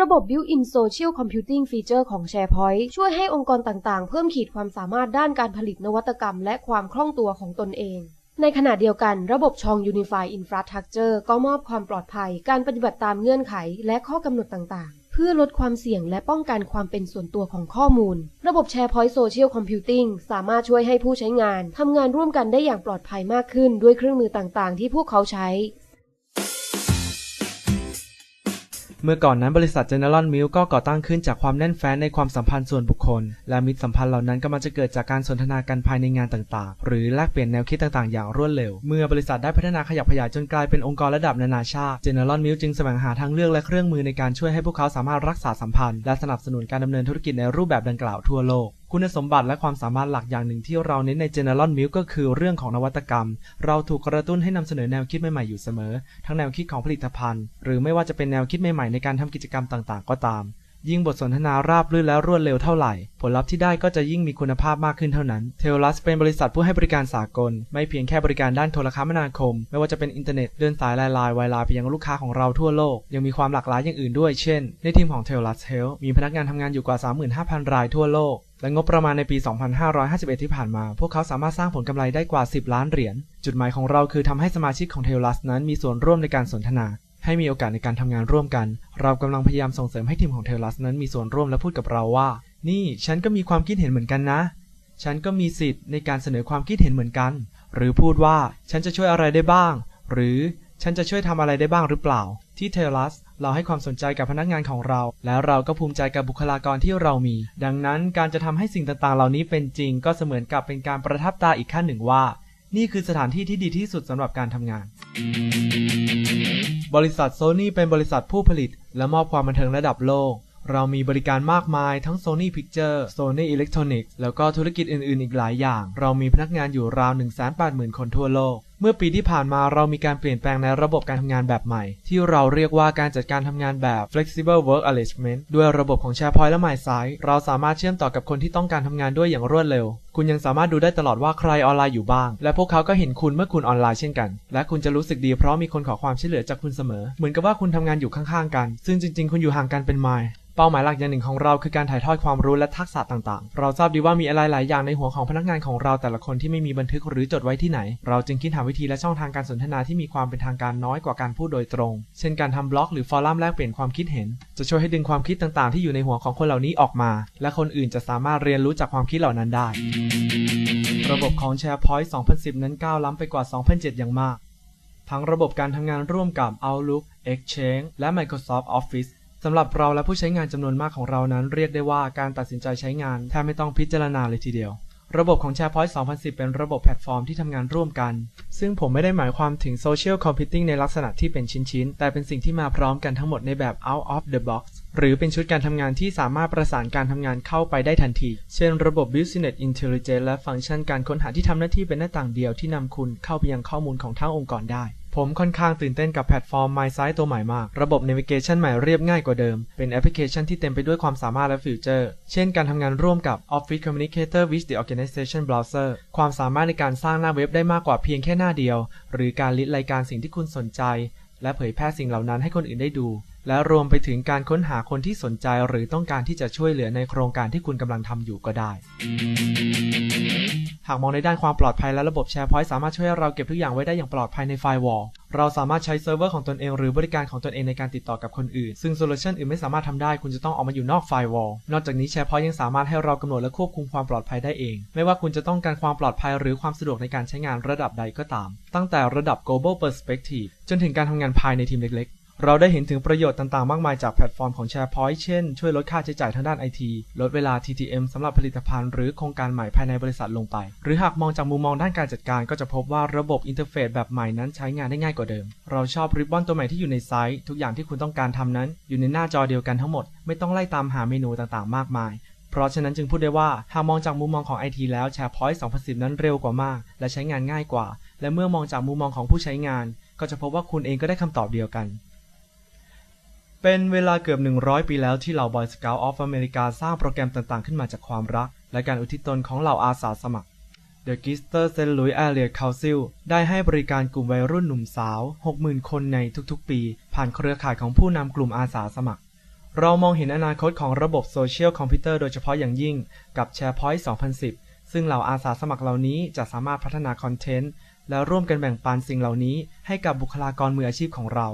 ระบบ Built-in Social Computing Feature ของ SharePoint ช่วยให้องค์กรต่างๆ เพิ่มขีดความสามารถด้านการผลิตนวัตกรรม และความคล่องตัวของตนเองในขณะเดียวกันระบบชอง Unified Infrastructure ก็มอบความปลอดภัย การปฏิบัติตามเงื่อนไข และข้อกำหนดต่างๆ เพื่อลดความเสี่ยงและป้องกันความเป็นส่วนตัวของข้อมูล ระบบ SharePoint Social Computing สามารถช่วยให้ผู้ใช้งานทำงานร่วมกันได้อย่างปลอดภัยมากขึ้นด้วยเครื่องมือต่างๆ ที่พวกเขาใช้ เมื่อก่อนนั้นบริษัท General Milk ก็ก่อตั้งขึ้นจากความแน่นแฟ้นในความสัมพันธ์ส่วนบุคคล และมิตรสัมพันธ์เหล่านั้นก็มักจะเกิดจากการสนทนากันภายในงานต่างๆ หรือแลกเปลี่ยนแนวคิดต่างๆ อย่างรวดเร็ว เมื่อบริษัทได้พัฒนาขยับขยายจนกลายเป็นองค์กรระดับนานาชาติ General Milk จึงแสวงหาทางเลือกและเครื่องมือในการช่วยให้พวกเขาสามารถรักษาสัมพันธ์และสนับสนุนการดำเนินธุรกิจในรูปแบบดังกล่าวทั่วโลก คุณสมบัติและความสามารถหลักอย่างหนึ่งที่เราเน้นใน General Milk ก็คือเรื่องของนวัตกรรม เราถูกกระตุ้นให้นำเสนอแนวคิดใหม่ๆอยู่เสมอ ทั้งแนวคิดของผลิตภัณฑ์ หรือไม่ว่าจะเป็นแนวคิดใหม่ๆในการทำกิจกรรมต่างๆ ก็ตาม ยิ่งบทสนทนาราบรื่นและรวดเร็วเท่าไหร่ ผลลัพธ์ที่ได้ก็จะยิ่งมีคุณภาพมากขึ้นเท่านั้นเทล u s เป็นบริษัทผู้ให้บริการสากล ไม่เพียงแค่บริการด้านโทรคมนาคม ไม่ว่าจะเป็นอินเทอร์เน็ตเดินสายลายลายไวไลไปยังลูกค้าของเราทั่วโลก ยังมีความหลากหลายอย่างอื่นด้วย เช่น ในทีมของ t e l u s Health มีพนักงานทำงานอยู่กว่า 35,000 รายทั่วโลก และงบประมาณในปี 2551 ที่ผ่านมา พวกเขาสามารถสร้างผลกำไรได้กว่า 10 ล้านเหรียญ จุดหมายของเราคือทำให้สมาชิกของ t e l u s นั้นมีส่วนร่วมในการสนทนา ให้มีโอกาสในการทำงานร่วมกัน เรากำลังพยายามส่งเสริมให้ทีมของเทลัสนั้นมีส่วนร่วมและพูดกับเราว่า นี่ฉันก็มีความคิดเห็นเหมือนกันนะ ฉันก็มีสิทธิ์ในการเสนอความคิดเห็นเหมือนกัน หรือพูดว่าฉันจะช่วยอะไรได้บ้าง หรือฉันจะช่วยทำอะไรได้บ้างหรือเปล่า ที่เทลัสเราให้ความสนใจกับพนักงานของเรา แล้วเราก็ภูมิใจกับบุคลากรที่เรามี ดังนั้นการจะทำให้สิ่งต่างๆ เหล่านี้เป็นจริง ก็เสมือนกับเป็นการประทับตาอีกขั้นหนึ่งว่า นี่คือสถานที่ที่ดีที่สุดสำหรับการทำงาน บริษัทโซนี่เป็นบริษัทผู้ผลิต และมอบความบันเทิงระดับโลก เรามีบริการมากมายทั้ง Sony Picture Sony Electronics แล้วก็ธุรกิจอื่น ๆ อีกหลายอย่าง เรามีพนักงานอยู่ราว 180,000 คนทั่วโลก เมื่อปีที่ผ่านมาเรามีการเปลี่ยนแปลงในระบบการทำงานแบบใหม่ ที่เราเรียกว่าการจัดการทำงานแบบ flexible work arrangement ด้วยระบบของ SharePoint และ MySite เราสามารถเชื่อมต่อกับคนที่ต้องการทำงานด้วยอย่างรวดเร็ว คุณยังสามารถดูได้ตลอดว่าใครออนไลน์อยู่บ้าง และพวกเขาก็เห็นคุณเมื่อคุณออนไลน์เช่นกัน และคุณจะรู้สึกดีเพราะมีคนขอความช่วยเหลือจากคุณเสมอ เหมือนกับว่าคุณทำงานอยู่ข้างๆกัน ซึ่งจริง ๆ คุณอยู่ห่างกันเป็นไมล์ เป้าหมายหลักอย่างหนึ่งของเราคือการถ่ายทอดความรู้และทักษะต่างๆ เราทราบดีว่ามีอะไรหลายอย่างในหัวของพนักงานของเราแต่ละคนที่ไม่มีบันทึกหรือจดไว้ที่ไหน เราจึงคิดหาวิธีและช่องทางการสนทนาที่มีความเป็นทางการน้อยกว่าการพูดโดยตรง เช่นการทำบล็อกหรือฟอรัมแลกเปลี่ยนความคิดเห็น จะช่วยให้ดึงความคิดต่างๆ ที่อยู่ในหัวของคนเหล่านี้ออกมา และคนอื่นจะสามารถเรียนรู้จากความคิดเหล่านั้นได้ ระบบของ SharePoint 2010 นั้นก้าวล้ำไปกว่า 2007 อย่างมาก ทั้งระบบการทำงานร่วมกับ Outlook, Exchange และ Microsoft Office สำหรับเราและผู้ใช้งานจำนวนมากของเรานั้นเรียกได้ว่าการตัดสินใจใช้งานแทบไม่ต้องพิจารณาเลยทีเดียว ระบบของ SharePoint 2010 เป็นระบบแพลตฟอร์มที่ทำงานร่วมกัน ซึ่งผมไม่ได้หมายความถึง Social Computing ในลักษณะที่เป็นชิ้นๆ แต่เป็นสิ่งที่มาพร้อมกันทั้งหมดในแบบ out of the box หรือเป็นชุดการทำงานที่สามารถประสานการทำงานเข้าไปได้ทันที เช่นระบบ Business Intelligence และฟังก์ชันการค้นหาที่ทำหน้าที่เป็นหน้าต่างเดียวที่นำคุณเข้าไปยังข้อมูลของทั้งองค์กรได้ ผมค่อนข้างตื่นเต้นกับแพลตฟอร์ม MySite ตัวใหม่มาก ระบบ Navigation ใหม่เรียบง่ายกว่าเดิม เป็นแอปพลิเคชันที่เต็มไปด้วยความสามารถและฟีเจอร์ เช่นการทำงานร่วมกับ Office Communicator with the Organization Browser ความสามารถในการสร้างหน้าเว็บได้มากกว่าเพียงแค่หน้าเดียว หรือการลิสต์รายการสิ่งที่คุณสนใจ และเผยแพร่สิ่งเหล่านั้นให้คนอื่นได้ดู และรวมไปถึงการค้นหาคนที่สนใจ หรือต้องการที่จะช่วยเหลือในโครงการที่คุณกำลังทำอยู่ก็ได้ากมองในด้านความปลอดภัยและระบบ SharePoint สามารถช่วยให้เราเก็บทุกอย่างไว้ได้อย่างปลอดภัยในไฟล์วอลเราสามารถใช้เซิร์ฟเวอร์ของตนเองหรือบริการของตนเองในการติดต่อกับคนอื่น ซึ่งโซลูชันอื่นไม่สามารถทำได้คุณจะต้องออกมาอยู่นอกไฟล์วอลนอกจากนี้ SharePoint ยังสามารถให้เรากำหนดและควบคุมความปลอดภัยได้เอง ไม่ว่าคุณจะต้องการความปลอดภัยหรือความสะดวกในการใช้งานระดับใดก็ตาม ตั้งแต่ระดับ global perspective จนถึงการทำงานภายในทีมเล็กๆ เราได้เห็นถึงประโยชน์ต่างๆ มากมายจากแพลตฟอร์มของ SharePoint เช่น ช่วยลดค่าใช้จ่ายทางด้าน IT ลดเวลา TTM สำหรับผลิตภัณฑ์หรือโครงการใหม่ภายในบริษัทลงไป หรือหากมองจากมุมมองด้านการจัดการ ก็จะพบว่าระบบอินเทอร์เฟซแบบใหม่นั้นใช้งานได้ง่ายกว่าเดิม เราชอบริบบอนตัวใหม่ที่อยู่ในไซต์ ทุกอย่างที่คุณต้องการทำนั้น อยู่ในหน้าจอเดียวกันทั้งหมด ไม่ต้องไล่ตามหาเมนูต่างๆ มากมายเพราะฉะนั้นจึงพูดได้ว่าหากมองจากมุมมองของ IT แล้ว SharePoint 2010 นั้นเร็วกว่ามาก และใช้งานง่ายกว่า และเมื่อมองจากมุมมองของผู้ใช้งาน ก็จะพบว่าคุณเองก็ได้คำตอบเดียวกัน เป็นเวลาเกือบ 100 ปีแล้วที่เหล่า Boy Scout of America สร้างโปรแกรมต่างๆ ขึ้นมาจากความรัก และการอุทิศตนของเหล่าอาสาสมัคร The Gister St. Louis Area Council ได้ให้บริการกลุ่มวัยรุ่นหนุ่มสาว 60,000 คนในทุกๆ ปี ผ่านเครือข่ายของผู้นำกลุ่มอาสาสมัคร เรามองเห็นอนาคตของระบบโซเชียลคอมพิวเตอร์โดยเฉพาะอย่างยิ่งกับ SharePoint 2010 ซึ่งเหล่าอาสาสมัครเหล่านี้จะสามารถพัฒนาคอนเทนต์และร่วมกันแบ่งปันสิ่งเหล่านี้ให้กับบุคลากรมืออาชีพของเรา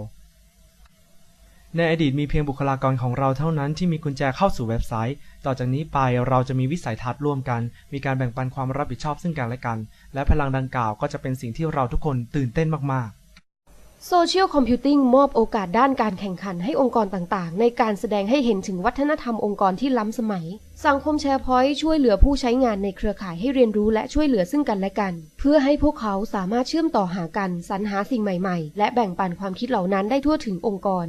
ในอดีตมีเพียงบุคลากรของเราเท่านั้นที่มีกุญแจเข้าสู่เว็บไซต์ ต่อจากนี้ไปเราจะมีวิสัยทัศน์ร่วมกัน มีการแบ่งปันความรับผิดชอบซึ่งกันและกัน และพลังดังกล่าวก็จะเป็นสิ่งที่เราทุกคนตื่นเต้นมากๆโซเชียลคอมพิวติ้งมอบโอกาสด้านการแข่งขันให้องค์กรต่างๆ ในการแสดงให้เห็นถึงวัฒนธรรมองค์กรที่ล้ำสมัย สังคมแชร์พอยต์ช่วยเหลือผู้ใช้งานในเครือข่ายให้เรียนรู้และช่วยเหลือซึ่งกันและกัน เพื่อให้พวกเขาสามารถเชื่อมต่อหากันสรรหาสิ่งใหม่ ๆ และแบ่งปันความคิดเหล่านั้นได้ทั่วถึงองค์กร